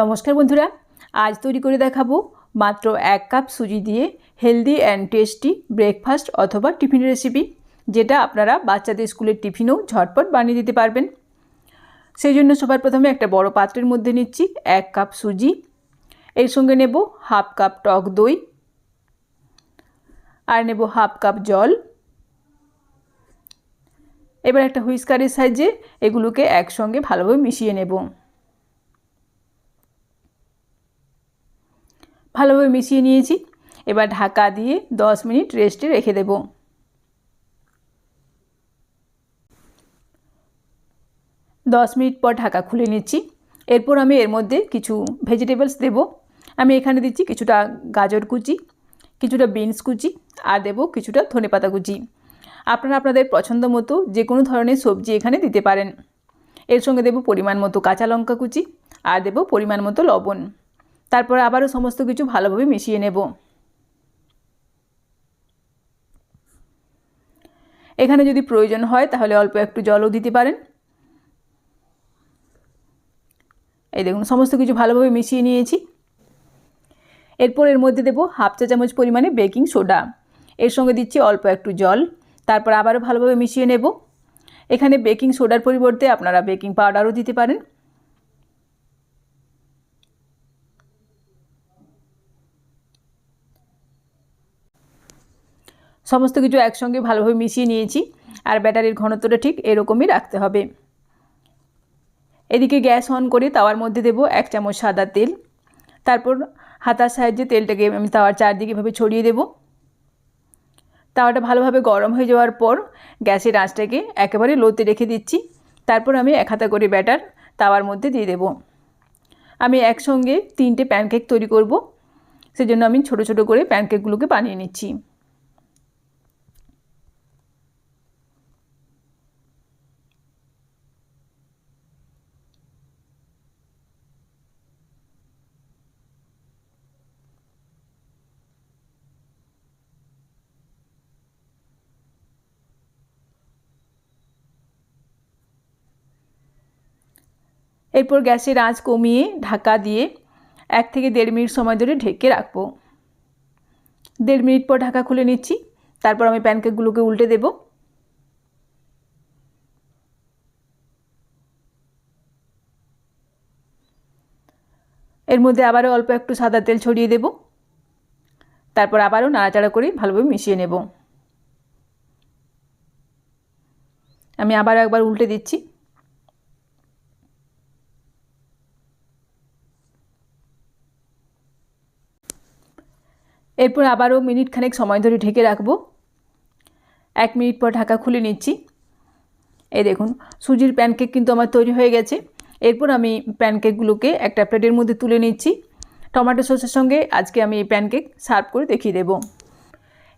নমস্কার বন্ধুরা, আজ তৈরি করে দেখাবো মাত্র এক কাপ সুজি দিয়ে হেলদি অ্যান্ড টেস্টি ব্রেকফাস্ট অথবা টিফিন রেসিপি যেটা আপনারা বাচ্চাদের স্কুলের টিফিনেও ঝটপট বানিয়ে দিতে পারবেন। সেই জন্য সবার প্রথমে একটা বড় পাত্রের মধ্যে নিচ্ছি এক কাপ সুজি। এর সঙ্গে নেব হাফ কাপ টক দই। আর নেব হাফ কাপ জল। এবার একটা হুইস্কারের সাহায্যে এগুলোকে একসঙ্গে ভালোভাবে মিশিয়ে নেব। ভালোভাবে মিশিয়ে নিয়েছি। এবার ঢাকা দিয়ে দশ মিনিট রেস্টে রেখে দেব। দশ মিনিট পর ঢাকা খুলে নিচ্ছি। এরপর আমি এর মধ্যে কিছু ভেজিটেবলস দেব। আমি এখানে দিচ্ছি কিছুটা গাজর কুচি, কিছুটা বিনস কুচি আর দেব কিছুটা ধনেপাতা কুচি। আপনারা আপনাদের পছন্দ মতো যে কোনো ধরনের সবজি এখানে দিতে পারেন। এর সঙ্গে দেব পরিমাণ মতো কাঁচা লঙ্কা কুচি আর দেব পরিমাণ মতো লবণ। তারপর আবারও সমস্ত কিছু ভালোভাবে মিশিয়ে নেব। এখানে যদি প্রয়োজন হয় তাহলে অল্প একটু জলও দিতে পারেন। এই দেখুন, সমস্ত কিছু ভালোভাবে মিশিয়ে নিয়েছি। এরপর এর মধ্যে দেবো হাফ চা চামচ পরিমাণে বেকিং সোডা। এর সঙ্গে দিচ্ছি অল্প একটু জল। তারপর আবারও ভালোভাবে মিশিয়ে নেব। এখানে বেকিং সোডার পরিবর্তে আপনারা বেকিং পাউডারও দিতে পারেন। সমস্ত কিছু একসঙ্গে ভালোভাবে মিশিয়ে নিয়েছি আর ব্যাটারির ঘনত্বটা ঠিক এরকমই রাখতে হবে। এদিকে গ্যাস অন করে তাওয়ার মধ্যে দেব এক চামচ সাদা তেল। তারপর হাতার সাহায্যে তেলটাকে আমি তাওয়ার চারদিকে ভাবে ছড়িয়ে দেব। তাওয়াটা ভালোভাবে গরম হয়ে যাওয়ার পর গ্যাসের আঁচটাকে একেবারে লোতে রেখে দিচ্ছি। তারপর আমি এক হাতা করে ব্যাটার তাওয়ার মধ্যে দিয়ে দেব। আমি একসঙ্গে তিনটে প্যানকেক তৈরি করব। সেজন্য আমি ছোট ছোট করে প্যানকেকগুলোকে বানিয়ে নিচ্ছি। এরপর গ্যাসের আঁচ কমিয়ে ঢাকা দিয়ে এক থেকে দেড় মিনিট সময় ধরে ঢেকে রাখব। দেড় মিনিট পর ঢাকা খুলে নিচ্ছি। তারপর আমি প্যানকেকগুলোকে উল্টে দেব। এর মধ্যে আবারও অল্প একটু সাদা তেল ছড়িয়ে দেব। তারপর আবারও নাড়াচাড়া করে ভালোভাবে মিশিয়ে নেব। আমি আবারও একবার উল্টে দিচ্ছি। এরপর আবারও মিনিট খানেক সময় ধরে ঢেকে রাখব। এক মিনিট পর ঢাকা খুলে নিচ্ছি। এই দেখুন, সুজির প্যানকেক কিন্তু আমার তৈরি হয়ে গেছে। এরপর আমি প্যানকেকগুলোকে একটা প্লেটের মধ্যে তুলে নিচ্ছি। টমেটো সসের সঙ্গে আজকে আমি এই প্যানকেক সার্ভ করে দেখিয়ে দেব।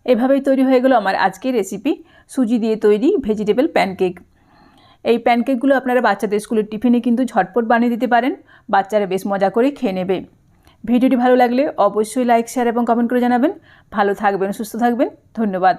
এভাবেই তৈরি হয়ে গেল আমার আজকের রেসিপি, সুজি দিয়ে তৈরি ভেজিটেবল প্যানকেক। এই প্যানকেকগুলো আপনারা বাচ্চাদের স্কুলের টিফিনে কিন্তু ঝটপট বানিয়ে দিতে পারেন। বাচ্চারা বেশ মজা করে খেয়ে নেবে। ভিডিওটি ভালো লাগলে অবশ্যই লাইক শেয়ার এবং কমেন্ট করে জানাবেন। ভালো থাকবেন, সুস্থ থাকবেন। ধন্যবাদ।